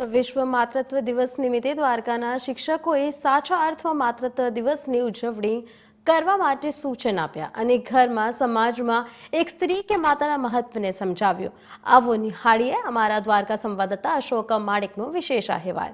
તો વિશ્વ માતૃત્વ દિવસ નિમિત્તે દ્વારકાના શિક્ષકોએ સાચા અર્થમાં માતૃત્વ દિવસની ઉજવણી કરવા માટે સૂચન આપ્યા અને ઘરમાં, સમાજમાં એક સ્ત્રી કે માતાના મહત્વને સમજાવ્યું. આવો નિહાળીએ અમારા દ્વારકા સંવાદદાતા અશોક માણેકનો વિશેષ અહેવાલ.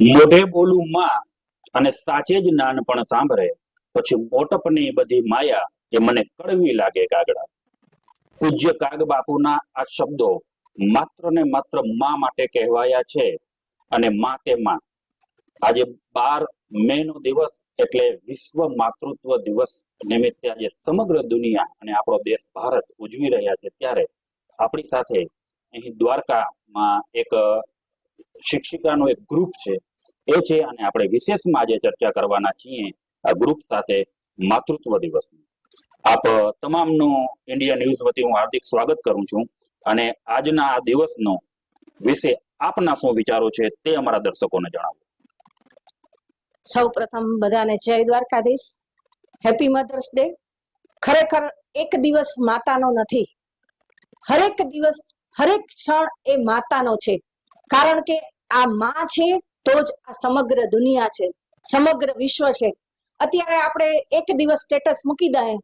મોઢે બોલું માં અને સાચે જ નાનપણ સાંભળે, પછી મોટપની બધી માયા એ મને કડવી લાગે કાગડા. પૂજ્ય કાગ બાપુના આ શબ્દો માત્ર ને માત્રમાં માટે કહેવાયા છે અને માં તે માં. આજે બાર મે નો દિવસ એટલે વિશ્વ માતૃત્વ દિવસ નિમિત્તે આજે સમગ્ર દુનિયા અને આપણો દેશ ભારત ઉજવી રહ્યા છે ત્યારે આપણી સાથે અહીં દ્વારકામાં એક શિક્ષિકાનો એક ગ્રુપ છે. એ છે અને આપણે વિશેષમાં આજે ચર્ચા કરવાના છીએ આ ગ્રુપ સાથે માતૃત્વ દિવસની. આપ તમામનું ઇન્ડિયા ન્યૂઝ વતી હું હાર્દિક સ્વાગત કરું છું અને આજના આ દિવસનો વિશે આપના શું વિચારો છે તે અમારા દર્શકોને જણાવો. સૌ પ્રથમ બધાને જય દ્વારકાધીશ. હેપી મધર્સ ડે ખરેખર એક દિવસ માતાનો નથી. હરેક દિવસ, હરેક ક્ષણ એ માતાનો છે. કારણ કે આ માં છે તો જ આ સમગ્ર દુનિયા છે, સમગ્ર વિશ્વ છે. અત્યારે આપણે એક દિવસ સ્ટેટસ મૂકી દઈએ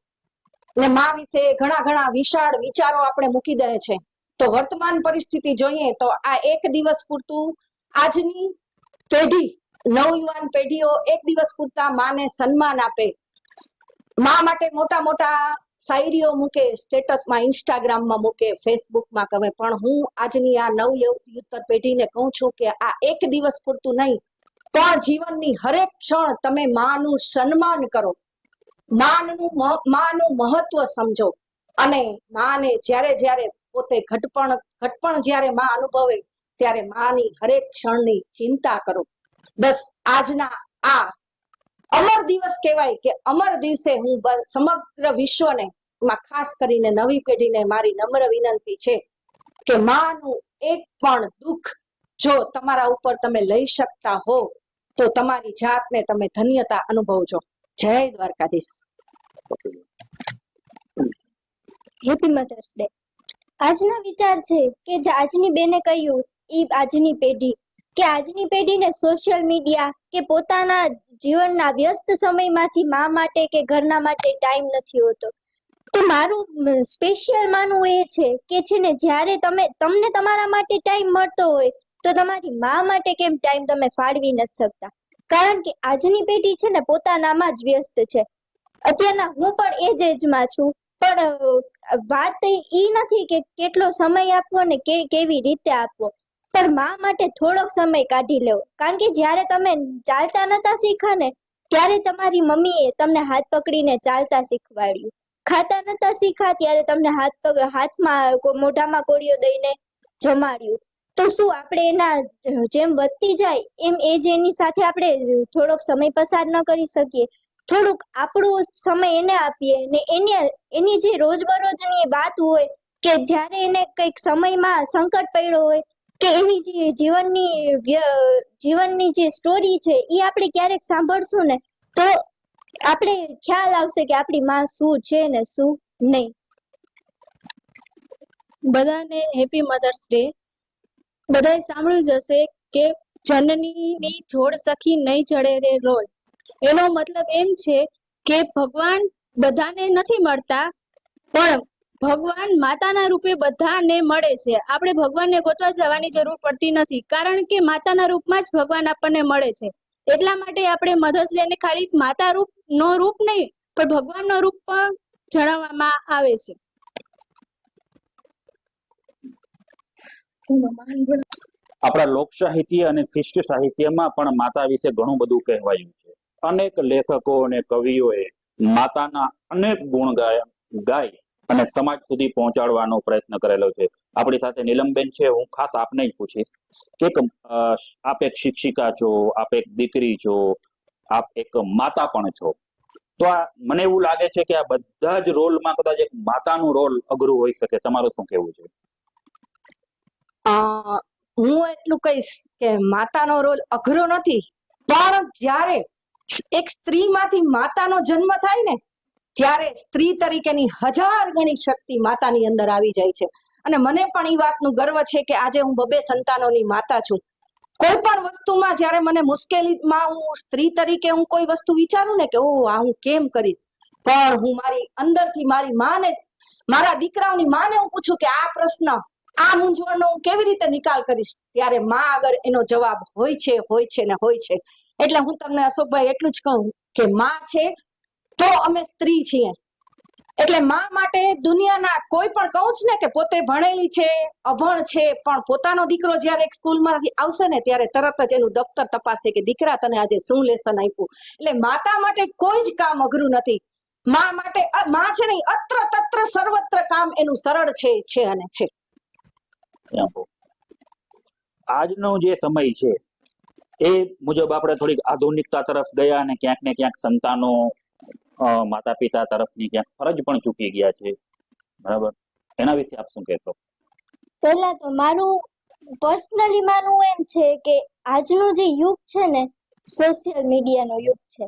ને માં વિશે ઘણા ઘણા વિશાળ વિચારો આપણે મૂકી દઈએ છે. તો વર્તમાન પરિસ્થિતિ જોઈએ તો આ એક દિવસ પૂરતું આજની પેઢી, નવયુવાન પેઢીઓ એક દિવસ પૂરતા માને સન્માન આપે. મા માટે મોટા મોટા શાયરીઓ મૂકે, સ્ટેટસમાં, ઇન્સ્ટાગ્રામમાં મૂકે, ફેસબુકમાં કહે પણ હું આજની આ નવયુત્તર પેઢીને કહું છું કે આ એક દિવસ પૂરતું નહીં. પણ જીવનની હરેક ક્ષણ તમે માનું સન્માન કરો. માનનું માનું મહત્વ સમજો. અને માને જ્યારે જ્યારે પોતે ઘટપણ ઘટપણ જ્યારે માં અનુભવે, ત્યારે માની હરેક ક્ષણની ચિંતા કરો. બસ આજના આ અમર દિવસ કહેવાય કે અમર દિવસે હું સમગ્ર વિશ્વને માં ખાસ કરીને નવી પેઢીને મારી નમ્ર વિનંતી છે કે માનું એક પણ દુઃખ જો તમારા ઉપર તમે લઈ શકતા હો, તો તમારી જાતને તમે ધન્યતા અનુભવજો. જય દ્વારકાધીશ. Happy mothers day. આજના વિચાર છે કે આજની બેને કહ્યું, ઈ આજની પેઢી કે આજની પેઢીને સોશિયલ મીડિયા કે પોતાના જીવનના વ્યસ્ત સમયમાંથી મા માટે કે ઘરના માટે ટાઈમ નથી હોતો. તો મારું સ્પેશિયલ માનવું એ છે કે છે ને જ્યારે તમે, તમને તમારા માટે ટાઈમ મળતો હોય, તો તમારી મા માટે કેમ ટાઈમ તમે ફાળવી નથી શકતા? કારણ કે આજની પેઢી છે ને પોતાનામાં જ વ્યસ્ત છે. અત્યારના હું પણ એ જ એજમાં છું, પણ વાત એ નથી કે કેટલો સમય આપવો ને કેવી રીતે આપવો. પણ મા માટે થોડોક સમય કાઢી લેવો. કારણ કે જ્યારે તમે ચાલતા નતા શીખા ને ત્યારે તમારી મમ્મીએ તમને હાથ પકડીને ચાલતા શીખવાડ્યું. ખાતા નતા શીખા ત્યારે તમને હાથ પગ, હાથમાં મોઢામાં કોળીઓ દઈને જમાડ્યું. તો શું આપણે એના જેમ વધતી જાય, એમ એ જેની સાથે આપણે થોડોક સમય પસાર ન કરી શકીએ. થોડુંક આપણો સમય એને આપીએ ને એની એની જે રોજબરોજની વાત હોય કે જ્યારે એને કંઈક સમયમાં સંકટ પડ્યો હોય કે એની જે જીવનની જીવનની જે સ્ટોરી છે એ આપણે ક્યારેક સાંભળશું ને, તો આપણે ખ્યાલ આવશે કે આપણી માં શું છે ને શું નહીં. બધાને હેપી મધર્સ ડે બધાએ સાંભળ્યું જ હશે કે જનનીની જોડ સખી નહીં ચડે રે રોલ એનો મતલબ એમ છે કે ભગવાન બધાને નથી મળતા, પણ ભગવાન માતાના રૂપે બધાને મળે છે. આપણે ભગવાનને ગોતવા જવાની જરૂર પડતી નથી. કારણ કે માતાના રૂપમાં જ ભગવાન આપણને મળે છે. એટલા માટે આપણે મધર્સ ડે ને ખાલી માતા રૂપ નો રૂપ નહીં પણ ભગવાનનો રૂપ પણ જણાવવામાં આવે છે. આપણા લોક સાહિત્ય અને શિષ્ટ સાહિત્યમાં પણ માતા વિશે ઘણું બધું કહેવાયું છે. અનેક લેખકો અને કવિઓએ માતાના અનેક ગુણ ગાય ગાય. અને સમાજ સુધી પહોંચાડવાનો પ્રયત્ન કરેલો છે. આપણી સાથે નીલમબેન છે, હું ખાસ આપને જ પૂછીશ કે આપ એક શિક્ષિકા છો, આપ એક દીકરી છો, આપ એક માતા પણ છો. તો આ મને એવું લાગે છે કે આ બધા જ રોલમાં કદાચ એક માતાનું રોલ અઘરું હોઈ શકે. તમારું શું કહેવું છે? હું એટલું કહીશ કે માતાનો રોલ અઘરો નથી, પણ જ્યારે એક સ્ત્રીમાંથી માતાનો જન્મ થાય ને ત્યારે સ્ત્રી તરીકેની હજાર ગણી શક્તિ માતાની અંદર આવી જાય છે. અને મને પણ એ વાતનું ગર્વ છે કે આજે હું બબે સંતાનોની માતા છું. કોઈ પણ વસ્તુમાં જ્યારે મને મુશ્કેલીમાં હું સ્ત્રી તરીકે હું કોઈ વસ્તુ વિચારું ને કે ઓ આ હું કેમ કરીશ? પણ હું મારી અંદરથી મારી માને મારા દીકરાઓની માને હું પૂછું કે આ પ્રશ્ન, આ મૂંઝવણનો હું કેવી રીતે નિકાલ કરીશ? ત્યારે માં આગળ એનો જવાબ હોય છે હોય છે ને હોય છે. એટલે હું તમને અશોકભાઈ એટલું જ કહું કે માં છે તો અમે સ્ત્રી છીએ. એટલે માં માટે દુનિયાના કોઈ પણ કહું જ ને કે પોતે ભણેલી છે, અભણ છે, પણ પોતાનો દીકરો જ્યારે એક સ્કૂલમાંથી આવશે ને ત્યારે તરત જ એનું દફતર તપાસે કે દીકરા તને આજે શું લેસન આપ્યું. એટલે માતા માટે કોઈ જ કામ અઘરું નથી. માં માટે માં છે નહીં અત્ર તત્ર સર્વત્ર કામ એનું સરળ છે છે અને છે. આજનો જે સમય છે, એ મુજબ આપણે થોડીક આધુનિકતા તરફ ગયા અને ક્યાંક ને ક્યાંક સંતાનો માતા પિતા તરફની ક્યાંક ફરજ પણ ચૂકી ગયા છે. બરાબર? એના વિશે આપ શું કહેશો? પહેલા તો મારું પર્સનલી માનવું એમ છે કે આજનો જે યુગ છે ને સોશિયલ મીડિયાનો યુગ છે.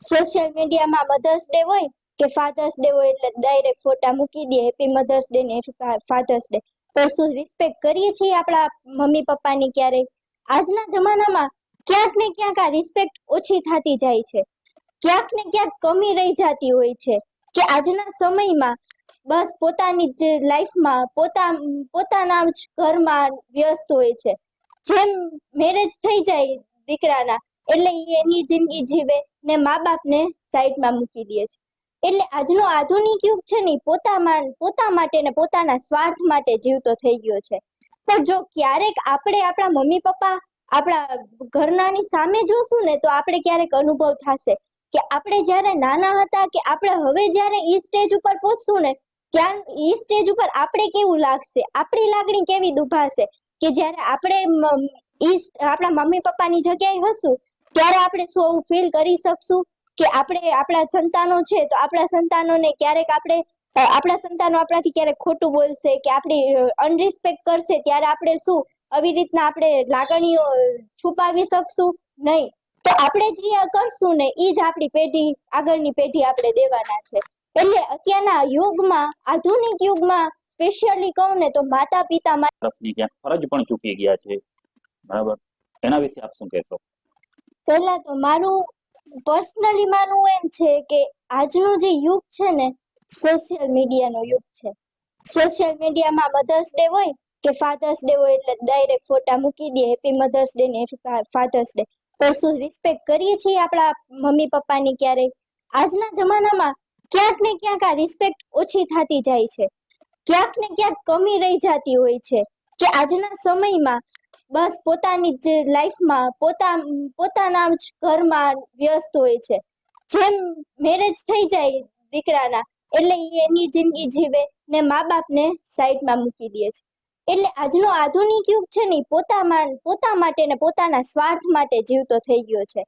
સોશિયલ મીડિયામાં મધર્સ ડે હોય કે ફાધર્સ ડે હોય એટલે ડાયરેક્ટ ફોટા મૂકી દે હેપી મધર્સ ડે ને ફાધર્સ ડે પણ શું રિસ્પેક્ટ કરીએ છીએ આપણા મમ્મી પપ્પાની ક્યારેય. આજના જમાનામાં ક્યાંક ને ક્યાંક આ રિસ્પેક્ટ ઓછી થતી જાય છે. ક્યાંક ને ક્યાંક કમી રહી જતી હોય છે કે આજના સમયમાં બસ પોતાની જ લાઈફમાં પોતા, પોતાના જ ઘરમાં વ્યસ્ત હોય છે. જેમ મેરેજ થઈ જાય દીકરાના, એટલે એની જિંદગી જીવે ને મા બાપને સાઈડમાં મૂકી દે છે. એટલે આજનો આધુનિક યુગ છે ને પોતામાં, પોતા માટે ને પોતાના સ્વાર્થ માટે જીવતો થઈ ગયો છે. પણ જો ક્યારેક આપણે આપણા મમ્મી પપ્પા આપણા ઘરનાની સામે જોશું ને, તો આપણે ક્યારેક અનુભવ થશે કે આપણે જ્યારે નાના હતા કે આપણે હવે જ્યારે ઈ સ્ટેજ ઉપર પહોંચશું ને, ત્યાં ઈ સ્ટેજ ઉપર આપણે કેવું લાગશે? આપણી લાગણી કેવી દુભાશે? કે જ્યારે આપણે ઈ આપણા મમ્મી પપ્પાની જગ્યાએ હશું, ત્યારે આપણે શું એવું ફીલ કરી શકશું? કે આપણે આપણા સંતાનો છે, તો આપણા સંતાનોને ક્યારેક આપણે આપણા સંતાનો આપણાથી ક્યારેક ખોટું બોલશે કે આપણી અનરિસ્પેક્ટ કરશે, ત્યારે આપણે શું, આવી રીતના આપણે લાગણીઓ છુપાવી શકશું? નહીં. તો આપણે જે કરશું ને એ જ આપણી પેઢી આગળની પેઢી આપણે દેવાના છે. એટલે અત્યારના યુગમાં આધુનિક યુગમાં સ્પેશિયલી કહું ને તો માતા પિતા તરફની ક્યાં ફરજ પણ ચૂકી ગયા છે. બરાબર? એના વિશે આપ શું કહેશો? પહેલા તો મારું પર્સનલી માનવું એમ છે કે આજનો જે યુગ છે ને સોશિયલ મીડિયાનો યુગ છે. સોશિયલ મીડિયામાં મધર્સ ડે હોય કે ફાધર્સ ડે હોય એટલે ડાયરેક્ટ ફોટા મૂકી દે. હેપી મધર્સ ડે ને ફાધર્સ ડે પણ શું રિસ્પેક્ટ કરીએ છીએ આપણા મમ્મી પપ્પાની ક્યારેય આજના જમાનામાં ક્યાંક ને ક્યાંક આ રિસ્પેક્ટ ઓછી થતી જાય છે. ક્યાંક ને ક્યાંક કમી રહી જતી હોય છે કે આજના સમયમાં બસ પોતાની જ લાઈફમાં પોતા, પોતાના જ ઘરમાં વ્યસ્ત હોય છે. જેમ મેરેજ થઈ જાય દીકરાના, એટલે એની જિંદગી જીવે ને મા બાપને સાઈડમાં મૂકી દે છે. એટલે આજનો આધુનિક યુગ છે ને પોતામાં, પોતા માટે ને પોતાના સ્વાર્થ માટે જીવતો થઈ ગયો છે.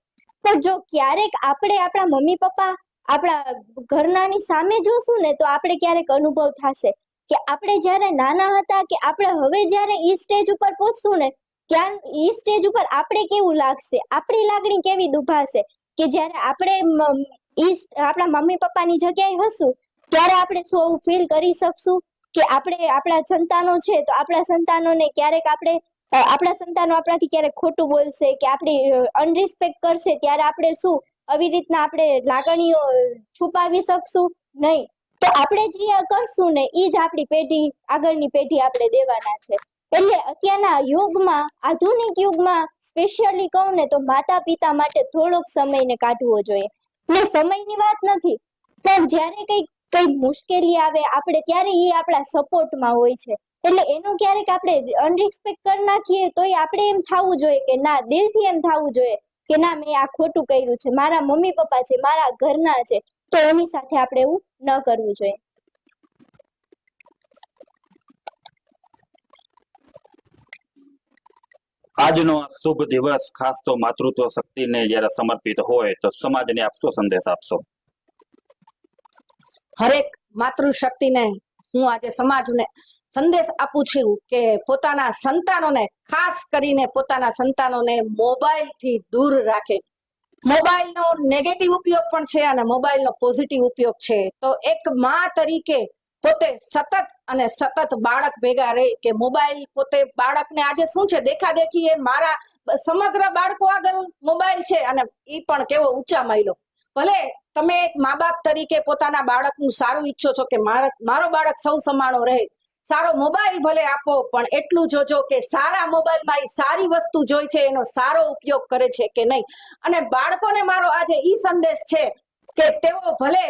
પણ જો ક્યારેક આપણે આપણા મમ્મી પપ્પા આપણા ઘરનાની સામે જોશું ને તો આપણે ક્યારેક અનુભવ થશે કે આપણે જ્યારે નાના હતા કે આપણે હવે જ્યારે ઈ સ્ટેજ ઉપર પહોંચશું ને ત્યાં ઈ સ્ટેજ ઉપર આપણે કેવું લાગશે? આપણી લાગણી કેવી દુભાશે? કે જ્યારે આપણે આપણા મમ્મી પપ્પાની જગ્યાએ હશું, ત્યારે આપણે શું ફીલ કરી શકશું? કે આપણે આપણા સંતાનો છે તો આપણા સંતાનોને ક્યારેક આપણે આપણા સંતાનો આપણાથી ક્યારેક ખોટું બોલશે કે આપણી અનરિસ્પેક્ટ કરશે ત્યારે આપણે શું, આવી રીતના આપણે લાગણીઓ છુપાવી શકશું? નહીં. તો આપણે જે કરશું ને એ જ આપણી પેઢી, આગળની પેઢી આપણે દેવાના છે. એટલે અત્યારના યુગમાં, આધુનિક યુગમાં સ્પેશિયલી કહું ને તો માતા પિતા માટે થોડોક સમયને કાઢવો જોઈએ. ને સમયની વાત નથી. પણ જ્યારે કઈ કઈ મુશ્કેલી આવે, આપણે ત્યારે એ આપણા સપોર્ટમાં હોય છે. એટલે એનું ક્યારેક આપણે અનરિસ્પેક્ટ કરી નાખીએ, તોય આપણે એમ થવું જોઈએ કે ના, દિલથી એમ થવું જોઈએ કે ના, મેં આ ખોટું કર્યું છે. મારા મમ્મી પપ્પા છે, મારા ઘરના છે, તો એની સાથે આપણે એવું ન કરવું જોઈએ. આજનો શુભ દિવસ ખાસ તો માતૃત્વ શક્તિને જ્યારે સમર્પિત હોય, તો સમાજને આપશો સંદેશ આપશો? હરેક માતૃશક્તિને હું આજે સમાજને સંદેશ આપું છું કે પોતાના સંતાનોને, ખાસ કરીને પોતાના સંતાનોને મોબાઈલથી દૂર રાખે. મોબાઈલનો નેગેટિવ ઉપયોગ પણ છે અને મોબાઈલનો પોઝિટિવ ઉપયોગ છે. તો એક માં તરીકે પોતે સતત અને સતત બાળક ભેગા રહે કે મોબાઈલ પોતે બાળકને આજે શું છે? દેખા દેખી એ મારા સમગ્ર બાળકો આગળ મોબાઈલ છે અને એ પણ કેવો ઊંચા માયલો. ભલે તમે એક મા બાપ તરીકે પોતાના બાળકનું સારું ઈચ્છો છો કે મારો બાળક સૌ સમાણો રહે, સારો મોબાઈલ ભલે આપો, પણ એટલું જોજો કે સારા મોબાઈલમાં એ સારી વસ્તુ જોઈ છે, એનો સારો ઉપયોગ કરે છે કે નહીં. અને બાળકોને મારો આજે ઈ સંદેશ છે કે તેઓ ભલે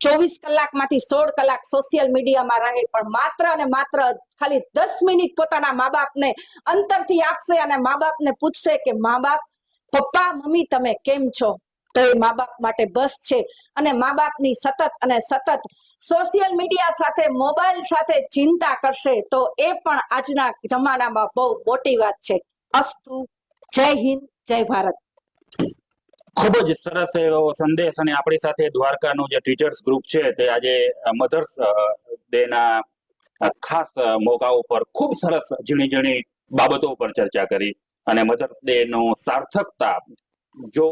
ચોવીસ કલાકમાંથી સોળ કલાક સોશિયલ મીડિયામાં રહે, પણ માત્ર અને માત્ર ખાલી દસ મિનિટ પોતાના મા બાપને અંતરથી આપશે અને મા બાપને પૂછશે કે મા બાપ પપ્પા, મમ્મી, તમે કેમ છો? તો એ મા બાપ માટે બસ છે. અને મા બાપની સતત અને સતત સોશિયલ મીડિયા સાથે, મોબાઈલ સાથે ચિંતા કરશે તો એ પણ આજના જમાનામાં બહુ મોટી વાત છે. અસ્તુ, જય હિન્દ, જય ભારત. ખૂબ જ સરસ એવો સંદેશ અને આપણી સાથે દ્વારકાનું જે ટીચર્સ ગ્રુપ છે તે આજે મધર્સ ડેના ખાસ મોકા ઉપર ખૂબ સરસ ઝીણી ઝીણી બાબતો ઉપર ચર્ચા કરી. અને મધર્સ ડે નો સાર્થકતા જો